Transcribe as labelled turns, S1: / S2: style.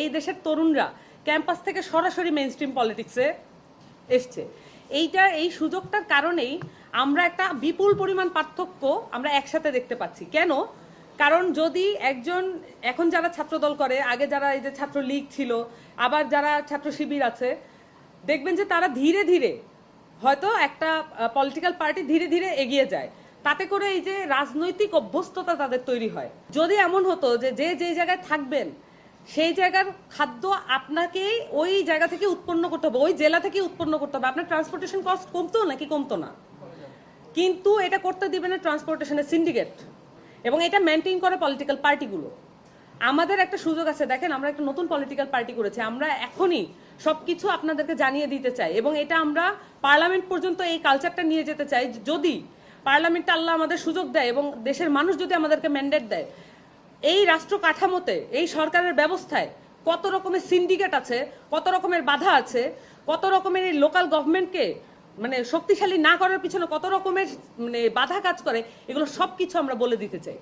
S1: এই দেশের তরুণরা ক্যাম্পাস থেকে সরাসরি মেইন স্ট্রিম পলিটিক্সে এসছে। এইটা, এই সুযোগটার কারণেই আমরা একটা বিপুল পরিমাণ পার্থক্য আমরা একসাথে দেখতে পাচ্ছি। কেন? কারণ যদি একজন, এখন যারা ছাত্রদল করে, আগে যারা এই যে ছাত্র লীগ ছিল, আবার যারা ছাত্র শিবির আছে, দেখবেন যে তারা ধীরে ধীরে হয়তো একটা পলিটিক্যাল পার্টি ধীরে ধীরে এগিয়ে যায়। তাতে করে এই যে রাজনৈতিক অভ্যস্ততা তাদের তৈরি হয়। যদি এমন হতো যে যে যে জায়গায় থাকবেন সেই জায়গার খাদ্য আপনাকে ওই জায়গা থেকে উৎপন্ন করতে হবে, ওই জেলা থেকে উৎপন্ন করতে হবে। আপনার ট্রান্সপোর্টেশন কস্ট কমতো নাকি কমতো না? কিন্তু এটা করতে দিবে না ট্রান্সপোর্টেশনের সিন্ডিকেট এবং এটা মেনটেন করে পলিটিক্যাল পার্টিগুলো আমাদের একটা সুযোগ আছে, দেখেন আমরা একটা নতুন পলিটিক্যাল পার্টি করেছি, আমরা এখনই সবকিছু আপনাদেরকে জানিয়ে দিতে চাই এবং এটা আমরা পার্লামেন্ট পর্যন্ত এই কালচারটা নিয়ে যেতে চাই। যদি পার্লামেন্টটা আল্লাহ আমাদের সুযোগ দেয় এবং দেশের মানুষ যদি আমাদেরকে ম্যান্ডেট দেয় এই রাষ্ট্র কাঠামোতে, এই সরকারের ব্যবস্থায় কত রকমের সিন্ডিকেট আছে, কত রকমের বাধা আছে, কত রকমের এই লোকাল গভর্নমেন্টকে মানে শক্তিশালী না করার পিছনে কত রকমের মানে বাধা কাজ করে, এগুলো সব কিছু আমরা বলে দিতে চাই।